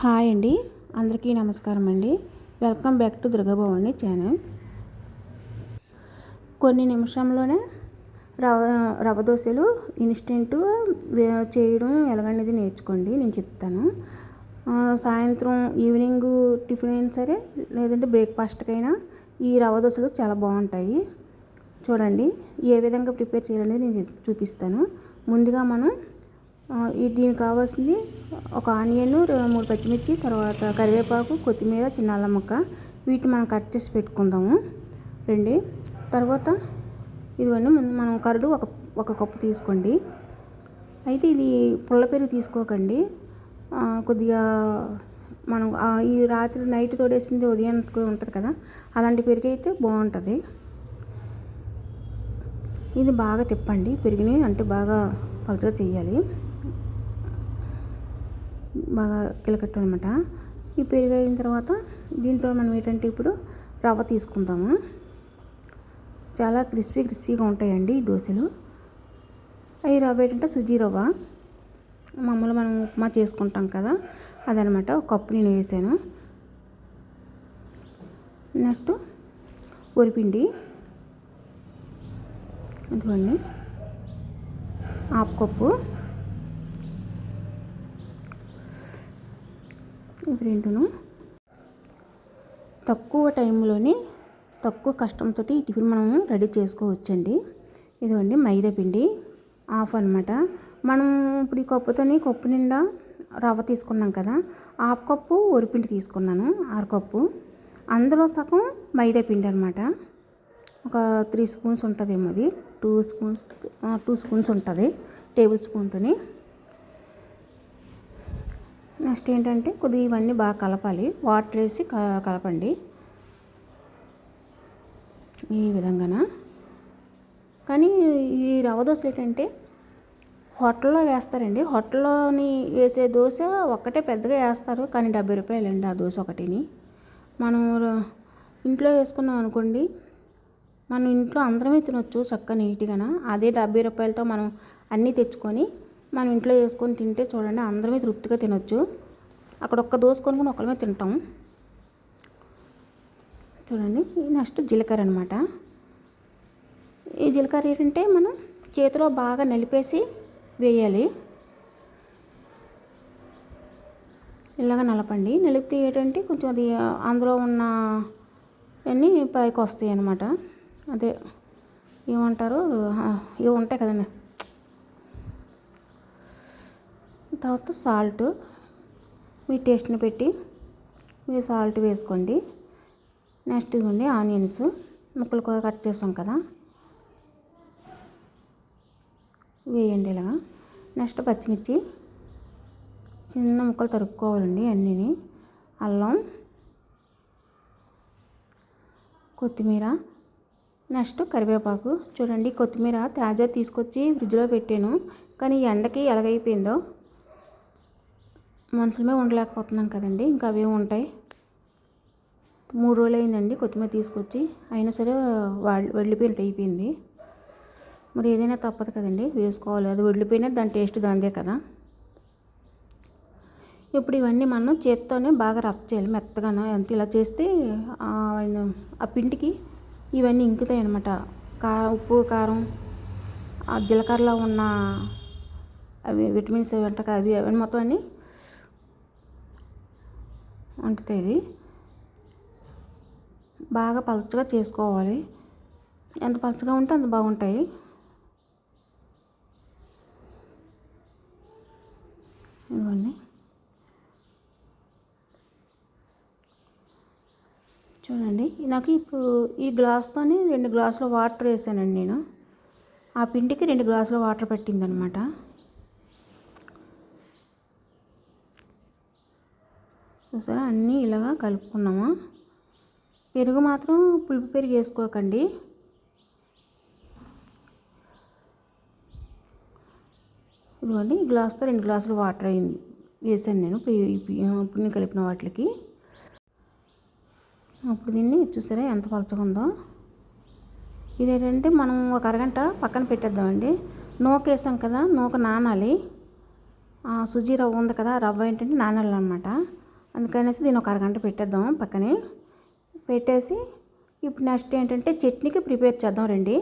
Hi అండి. అందరికీ నమస్కారం అండి. Welcome back to Durgabhavani channel. కొన్ని నిమిషంలోనే రవ రవ దోశలు ఇన్స్టెంట్ చేయడం ఎలాగనేది నేర్చుకోండి. నేను చెప్తాను. సాయంత్రం ఈవినింగ్ టిఫిన్ అయినా సరే లేదంటే బ్రేక్ఫాస్ట్కైనా ఈ రవ దోశలు చాలా బాగుంటాయి. చూడండి ఏ విధంగా ప్రిపేర్ చేయాలనేది నేను చూపిస్తాను. ముందుగా మనం దీనికి కావాల్సింది ఒక ఆనియన్ మూడు పచ్చిమిర్చి తర్వాత కరివేపాకు కొత్తిమీర చిన్న అల్లం ముక్క. వీటిని మనం కట్ చేసి పెట్టుకుందాము. రండి. తర్వాత ఇదిగోండి మనం కరడు ఒక ఒక కప్పు తీసుకోండి. అయితే ఇది పుల్ల పెరుగు తీసుకోకండి. కొద్దిగా మనం ఈ రాత్రి నైట్ తోడేసింది ఉదయం ఉంటుంది కదా అలాంటి పెరుగు అయితే బాగుంటుంది. ఇది బాగా తిప్పండి. పెరిగినవి అంటే బాగా పలుచగా చేయాలి. బాగా కిలకట్టు అనమాట ఈ పెరుగు అయిన తర్వాత దీంట్లో మనం ఏంటంటే ఇప్పుడు రవ్వ తీసుకుందాము. చాలా క్రిస్పీ క్రిస్పీగా ఉంటాయండి ఈ దోశలు. అవి రవ్వ ఏంటంటే సుజీ రవ్వ. మామూలు మనం ఉప్మా చేసుకుంటాం కదా అదనమాట ఒక కప్పు నేను వేసాను. నెక్స్ట్ ఉరిపిండి ఇదిగోండి. Half cup. ఇవి రెండును తక్కువ టైంలోనే తక్కువ కష్టంతో ఈ టిఫిన్ మనము రెడీ చేసుకోవచ్చండి. ఇదిగోండి మైదా పిండి హాఫ్ అనమాట మనం ఇప్పుడు ఈ కప్పుతోని కప్పు నిండా రవ్వ తీసుకున్నాం కదా హాఫ్ కప్పు వరిపిండి తీసుకున్నాను ఆరు కప్పు. అందులో సగం మైదా పిండి అనమాట ఒక త్రీ స్పూన్స్ ఉంటుందేమో అది. టూ స్పూన్స్ టూ స్పూన్స్ ఉంటుంది టేబుల్ స్పూన్తోని నెక్స్ట్ ఏంటంటే కొద్దిగా ఇవన్నీ బాగా కలపాలి. వాటర్ వేసి కలపండి. ఈ విధంగా కానీ ఈ రవ్వ దోశ ఏంటంటే హోటల్లో వేస్తారండి. హోటల్లోని వేసే దోశ ఒక్కటే పెద్దగా వేస్తారు. కానీ డెబ్బై రూపాయలండి ఆ దోశ ఒకటిని. మనం ఇంట్లో వేసుకున్నాం అనుకోండి మనం ఇంట్లో అందరమే తినొచ్చు చక్కగా నీట్గా అదే డెబ్బై రూపాయలతో మనం అన్నీ తెచ్చుకొని మనం ఇంట్లో వేసుకొని తింటే చూడండి అందరమే తృప్తిగా తినొచ్చు. అక్కడ ఒక్క దోశ కొనుక్కొని ఒకళ్ళమే తింటాం. చూడండి నెక్స్ట్ జీలకర్ర అనమాట ఈ జీలకర్ర ఏంటంటే మనం చేతిలో బాగా నలిపేసి వేయాలి. ఇలాగ నలపండి. నలిపితే ఏంటంటే కొంచెం అది అందులో ఉన్న అన్నీ పైకి వస్తాయి అన్నమాట. అదే ఏమంటారు? ఇవి ఉంటాయి కదండి. తర్వాత సాల్ట్ మీ టేస్ట్ని పెట్టి మీరు సాల్ట్ వేసుకోండి. నెక్స్ట్ ఇవ్వండి ఆనియన్స్. ముక్కలు కూడా కట్ చేసాం కదా. వేయండి ఇలాగా. నెక్స్ట్ పచ్చిమిర్చి. చిన్న ముక్కలు తరుక్కోవాలండి అన్నీ అల్లం కొత్తిమీర. నెక్స్ట్ కరివేపాకు. చూడండి కొత్తిమీర తాజా తీసుకొచ్చి ఫ్రిడ్జ్లో పెట్టాను. కానీ ఎండకి ఎలాగైపోయిందో. మనుషులమే ఉండలేకపోతున్నాం కదండి. ఇంకా అవే ఉంటాయి. మూడు రోజులు అయిందండి కొత్తిమీర తీసుకొచ్చి. అయినా సరే వెళ్ళిపోయినట్టు అయిపోయింది మరి ఏదైనా తప్పదు కదండి. వేసుకోవాలి. అది వెళ్ళిపోయినా దాని టేస్ట్ దాందే కదా. ఇప్పుడు ఇవన్నీ మనం చేత్తోనే బాగా రబ్ చేయాలి మెత్తగాను. అంటే ఇలా చేస్తే ఆ పిండికి ఇవన్నీ ఇంకుతాయి అనమాట కా ఉప్పు కారం ఆ జీలకర్రలో ఉన్న అవి విటమిన్స్ వెంటక అవి అవన్నీ మొత్తం అన్నీ వండుతుంది. బాగా పలుచగా చేసుకోవాలి. ఎంత పలుచగా ఉంటే అంత బాగుంటాయి. ఇవ్వండి చూడండి నాకు ఇప్పుడు ఈ గ్లాస్తోని రెండు గ్లాసుల వాటర్ వేసానండి నేను. ఆ పిండికి రెండు గ్లాసుల వాటర్ పెట్టిందనమాట. చూసారా? అన్నీ ఇలాగా కలుపుకున్నాము. పెరుగు మాత్రం పులుపు పెరుగు వేసుకోకండి. ఇదిగోండి గ్లాస్తో రెండు గ్లాసులు వాటర్ అయింది. వేసాను నేను ఇప్పుడు నేను కలిపిన వాటికి. అప్పుడు దీన్ని చూసారా ఎంత పలచకుందో ఉందో? ఇదేంటంటే మనం ఒక అరగంట పక్కన పెట్టేద్దామండి. నూక వేసాం కదా నూక నానాలి. సుజీ రవ్వ ఉంది కదా రవ్వ ఏంటంటే నానాలన్నమాట. అందుకనేసి దీన్ని ఒక అరగంట పెట్టేద్దాం పక్కనే. పెట్టేసి ఇప్పుడు నెక్స్ట్ ఏంటంటే చట్నీకి ప్రిపేర్ చేద్దాం రండి.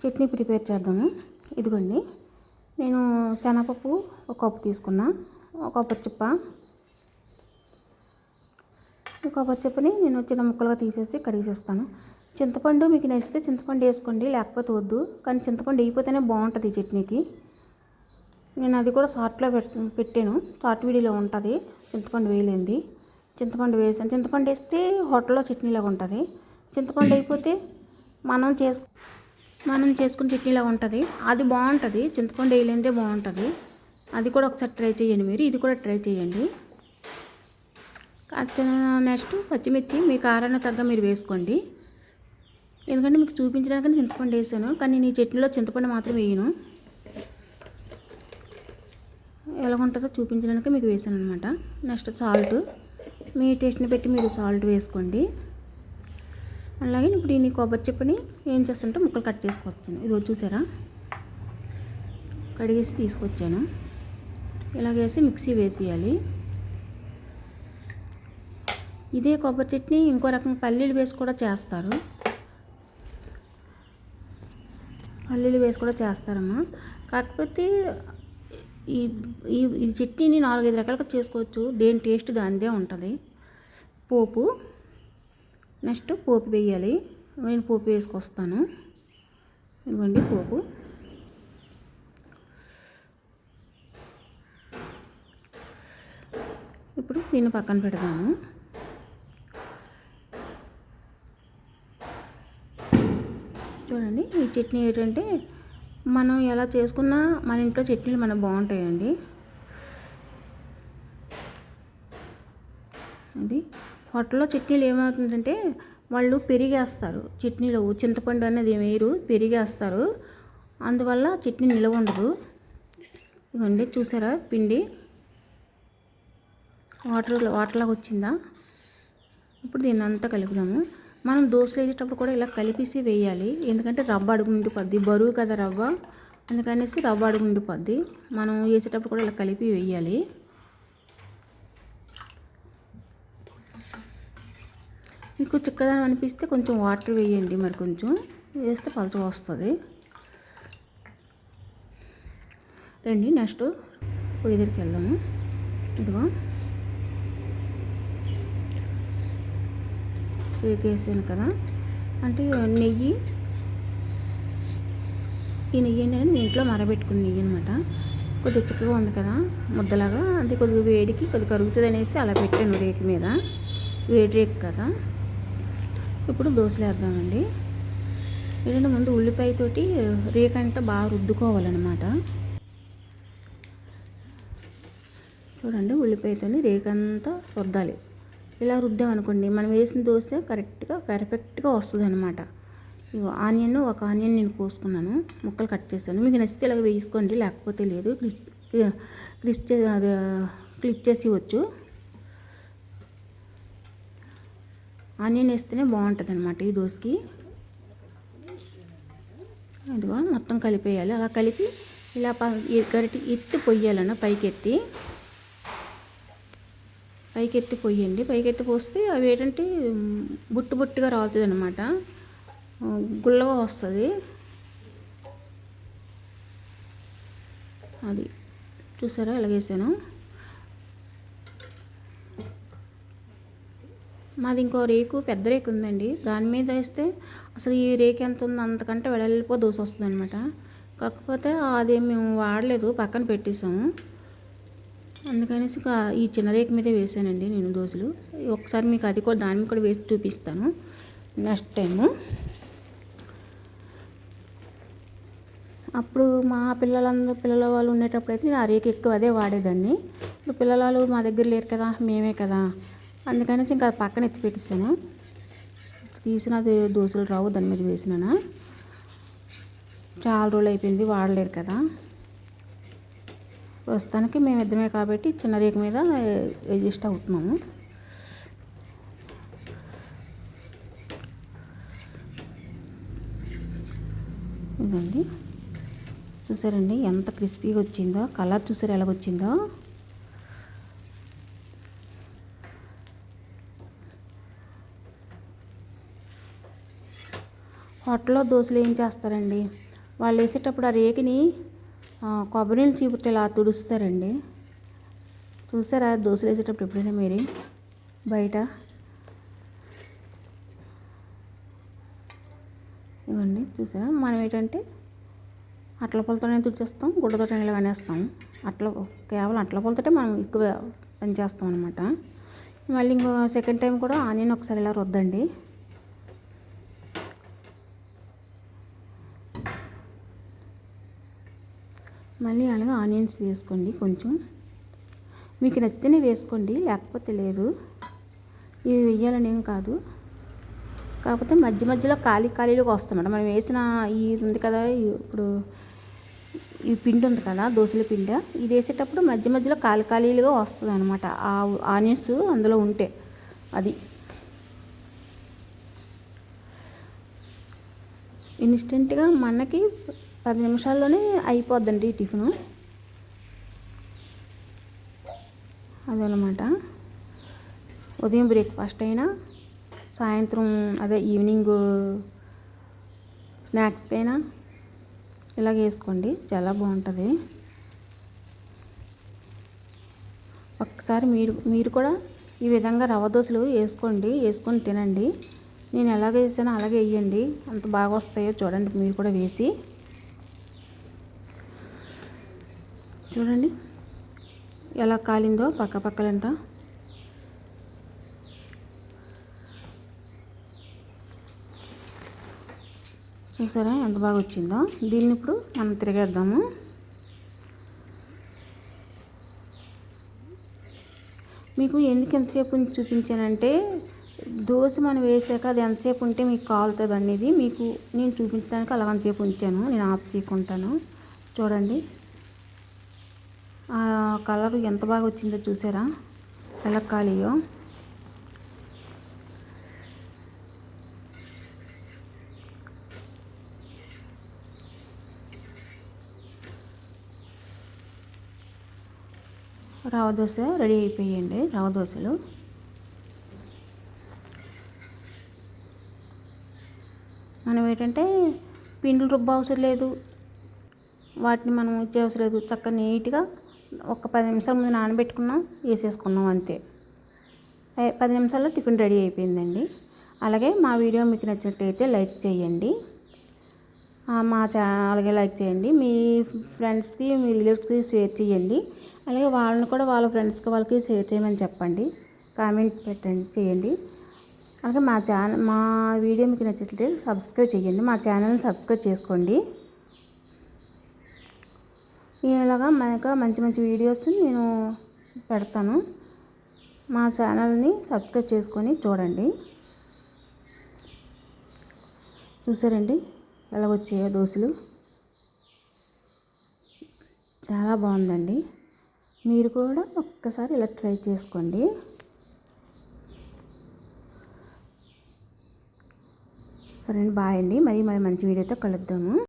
చట్నీ ప్రిపేర్ చేద్దాము. ఇదిగోండి. నేను శనగపప్పు ఒక కప్పు తీసుకున్నా. ఒక కప్పు చిప్ప ఒక చిప్పని నేను చిన్న ముక్కలుగా తీసేసి కడిగేసేస్తాను. చింతపండు మీకు నచ్చితే చింతపండు వేసుకోండి లేకపోతే వద్దు. కానీ చింతపండు వేయిపోతేనే బాగుంటుంది ఈ చట్నీకి. నేను అది కూడా షార్ట్లో పెట్టాను. షార్ట్ వీడియోలో ఉంటుంది. చింతపండు వేయలేంది. చింతపండు వేసాను చింతపండు వేస్తే హోటల్లో చట్నీలాగా ఉంటుంది. చింతపండు అయిపోతే మనం చేసు మనం చేసుకున్న చట్నీలాగా ఉంటుంది. అది బాగుంటుంది. చింతపండు వేయలేదే బాగుంటుంది. అది కూడా ఒకసారి ట్రై చేయండి మీరు. ఇది కూడా ట్రై చేయండి. నెక్స్ట్ పచ్చిమిర్చి మీ కారాన్ని తగ్గ మీరు వేసుకోండి. ఎందుకంటే మీకు చూపించడానికి చింతపండు వేసాను. కానీ నేను ఈ చట్నీలో చింతపండు మాత్రం వేయను. ఎలా ఉంటుందో చూపించడానికి మీకు వేసాను అనమాట నెక్స్ట్ సాల్ట్. మీ టేస్ట్ని పెట్టి మీరు సాల్ట్ వేసుకోండి. అలాగే ఇప్పుడు ఈ కొబ్బరి చెప్పని ఏం చేస్తుంటే ముక్కలు కట్ చేసుకొచ్చాను ఇది చూసారా? కడిగేసి తీసుకొచ్చాను. ఇలాగేసి మిక్సీ వేసేయాలి. ఇదే కొబ్బరి చట్నీ ఇంకో రకం పల్లీలు వేసి కూడా చేస్తారు. పల్లీలు వేసి కూడా చేస్తారమ్మా. కాకపోతే ఈ ఈ ఈ చట్నీని నాలుగైదు రకాలుగా చేసుకోవచ్చు. దేని టేస్ట్ దానిదే ఉంటుంది. పోపు. నెక్స్ట్ పోపు వేయాలి. నేను పోపు వేసుకొస్తాను. ఇదిగోండి పోపు. ఇప్పుడు దీన్ని పక్కన పెడదాము చూడండి ఈ చట్నీ ఏంటంటే మనం ఎలా చేసుకున్నా మన ఇంట్లో చట్నీలు మనకు బాగుంటాయండి. అది హోటల్లో చట్నీలు ఏమవుతుందంటే వాళ్ళు పెరిగేస్తారు. చట్నీలో చింతపండు అనేది వేయరు పెరిగేస్తారు. అందువల్ల చట్నీ నిలవ ఉండదు. ఇవ్వండి చూసారా పిండి? వాటర్ వాటర్లాగా వచ్చిందా? ఇప్పుడు దీన్ని అంతా కలుపుదాము. మనం దోశలు వేసేటప్పుడు కూడా ఇలా కలిపేసి వేయాలి. ఎందుకంటే రవ్వ అడుగు నిండిపోద్ది బరువు కదా రవ్వ. అందుకనేసి రవ్వ అడుగు నిండిపోద్ది మనం వేసేటప్పుడు కూడా ఇలా కలిపి వేయాలి. మీకు చిక్కదనం అనిపిస్తే కొంచెం వాటర్ వేయండి మరి కొంచెం. వేస్తే పలచగా వస్తుంది. రండి నెక్స్ట్ పొయ్యి దగ్గరికి వెళ్దాము. ఇదిగో. వేసాను కదా. అంటే నెయ్యి ఈ నెయ్యి అనేది మీ ఇంట్లో మరబెట్టుకున్న నెయ్యి అనమాట కొద్దిగా చిక్కగా ఉంది కదా ముద్దలాగా. అంటే కొద్దిగా వేడికి కొద్దిగా కరుగుతుంది అనేసి అలా పెట్టాను రేకు మీద. వేడి రేకు కదా. ఇప్పుడు దోశలు వేద్దామండి. ఏంటంటే ముందు ఉల్లిపాయతోటి రేక అంతా బాగా రుద్దుకోవాలన్నమాట. చూడండి ఉల్లిపాయతో రేకంతా రుద్దాలి. ఇలా రుద్దామనుకోండి మనం వేసిన దోశ కరెక్ట్గా పర్ఫెక్ట్గా వస్తుంది అనమాట ఇగో ఆనియన్ ఒక ఆనియన్ నేను కోసుకున్నాను. ముక్కలు కట్ చేశాను. మీకు నచ్చితే ఇలా వేసుకోండి. లేకపోతే లేదు. క్లిప్ చే అది క్లిప్ చేసి ఇవ్వచ్చు. ఆనియన్ వేస్తేనే బాగుంటుంది అనమాట ఈ దోశకి. ఇదిగో మొత్తం కలిపేయాలి. అలా కలిపి ఇలా గరిటి ఎత్తి పొయ్యాలన్న పైకి ఎత్తి పైకెత్తి పోయండి. పైకెత్తి పోస్తే అవి ఏంటంటే బుట్టు బుట్టుగా రావుతుంది అనమాట గుల్లగా వస్తుంది. అది చూసారా? ఎలాగేసాను మాది ఇంకో రేకు పెద్ద రేకు ఉందండి. దాని మీద వేస్తే అసలు ఈ రేకు ఎంత ఉందో అంతకంటే వెళ్ళిపో దోశ వస్తుంది అనమాట కాకపోతే అది మేము వాడలేదు. పక్కన పెట్టేసాము అందుకనేసి ఈ చిన్న రేకు మీదే వేసానండి నేను దోశలు. ఒకసారి మీకు అది కూడా దాని కూడా వేసి చూపిస్తాను. Next time. అప్పుడు మా పిల్లలందరూ పిల్లల వాళ్ళు ఉండేటప్పుడు అయితే నేను ఆ రేకు ఎక్కువ అదే వాడేదాన్ని. ఇప్పుడు పిల్లలు మా దగ్గర లేరు కదా మేమే కదా. అందుకనేసి ఇంకా పక్కన ఎత్తి పెట్టేసాను. తీసిన అది దోశలు రావు దాని మీద వేసినానా. చాలా రోజులు అయిపోయింది వాడలేరు కదా. ప్రస్తుతానికి మేము ఇద్దరమే కాబట్టి చిన్న రేఖ మీద అడ్జస్ట్ అవుతున్నాము. ఇదండి చూసారండి ఎంత క్రిస్పీగా వచ్చిందో కలర్ చూసారు ఎలాగొచ్చిందో హోటల్లో దోశలు ఏం చేస్తారండి? వాళ్ళు వేసేటప్పుడు ఆ రేకిని కొబ్బరి నీళ్ళు చీపుట్టు ఇలా తుడుస్తారండి. చూసారా? దోశలు వేసేటప్పుడు ఎప్పుడైనా మీరు? బయట? ఇవ్వండి. చూసారా? మనం ఏంటంటే అట్ల పొలతోనే తుడిచేస్తాం గుడ్డతో ఇలా అనేస్తాం అట్ల కేవలం అట్ల పొలతోటే మనం ఎక్కువ పని చేస్తాం అనమాట మళ్ళీ ఇంకో సెకండ్ టైం కూడా ఆనియన్ ఒకసారి ఇలా రుద్దండి. మళ్ళీ అలాగే ఆనియన్స్ వేసుకోండి కొంచెం. మీకు నచ్చితేనే వేసుకోండి లేకపోతే లేదు. ఇవి వేయాలని ఏం కాదు. కాకపోతే మధ్య మధ్యలో ఖాళీ ఖాళీలుగా వస్తామన్నమాట మనం వేసిన ఈ ఉంది కదా ఇప్పుడు ఈ పిండి ఉంది కదా దోశల పిండి. ఇది వేసేటప్పుడు మధ్య మధ్యలో ఖాళీ ఖాళీలుగా వస్తుంది అనమాట ఆ ఆనియన్స్ అందులో ఉంటే అది. ఇన్స్టెంట్గా మనకి పది నిమిషాల్లోనే అయిపోద్దండి ఈ టిఫిను. అదనమాట. ఉదయం బ్రేక్ఫాస్ట్ అయినా సాయంత్రం అదే ఈవినింగ్ స్నాక్స్ అయినా ఇలాగ వేసుకోండి. చాలా బాగుంటుంది. ఒక్కసారి మీరు మీరు కూడా ఈ విధంగా రవ్వ దోశలు వేసుకోండి. వేసుకొని తినండి. నేను ఎలాగ వేసానో అలాగే వేయండి. అంత బాగా వస్తాయో చూడండి. మీరు కూడా వేసి. చూడండి. ఎలా కాలిందో పక్క పక్కలంట. చూసారా? ఎంత బాగా వచ్చిందో. దీన్ని ఇప్పుడు మనం తిరిగేద్దాము. మీకు ఎందుకు ఎంతసేపు చూపించానంటే దోశ మనం వేసాక అది ఎంతసేపు ఉంటే మీకు కాలుతుంది అనేది మీకు నేను చూపించడానికి అలా అంతసేపు ఉంచాను. నేను ఆఫ్ చేయకుంటాను చూడండి. కలర్ ఎంత బాగా వచ్చిందో చూసారా? ఎలక్కాలియో రవ దోశ రెడీ అయిపోయాయండి రవ దోశలు. మనం ఏంటంటే పిండిలు రుబ్బ అవసరం లేదు వాటిని మనం ఇచ్చే అవసరం లేదు చక్కగా నీట్గా ఒక పది నిమిషాల ముందు నానబెట్టుకున్నాం వేసేసుకున్నాం అంతే. పది నిమిషాల్లో టిఫిన్ రెడీ అయిపోయిందండి. అలాగే మా వీడియో మీకు నచ్చినట్టయితే లైక్ చేయండి. మా ఛానల్ అలాగే లైక్ చేయండి. మీ ఫ్రెండ్స్కి మీ రిలేటివ్స్కి షేర్ చేయండి. అలాగే వాళ్ళని కూడా వాళ్ళ ఫ్రెండ్స్కి వాళ్ళకి షేర్ చేయమని చెప్పండి. కామెంట్ పెట్టండి చేయండి. అలాగే మా ఛానల్ మా వీడియో మీకు నచ్చినట్లయితే సబ్స్క్రైబ్ చేయండి. మా ఛానల్ని సబ్స్క్రైబ్ చేసుకోండి. ఇలాగా మనకు మంచి మంచి వీడియోస్ నేను పెడతాను. మా ఛానల్ని సబ్స్క్రైబ్ చేసుకొని చూడండి. చూసారండి? ఎలా వచ్చాయో దోశలు. చాలా బాగుందండి. మీరు కూడా ఒక్కసారి ఇలా ట్రై చేసుకోండి. సరే అండి బాయ్ అండి. మరి మరి మంచి వీడియోతో కలుద్దాము.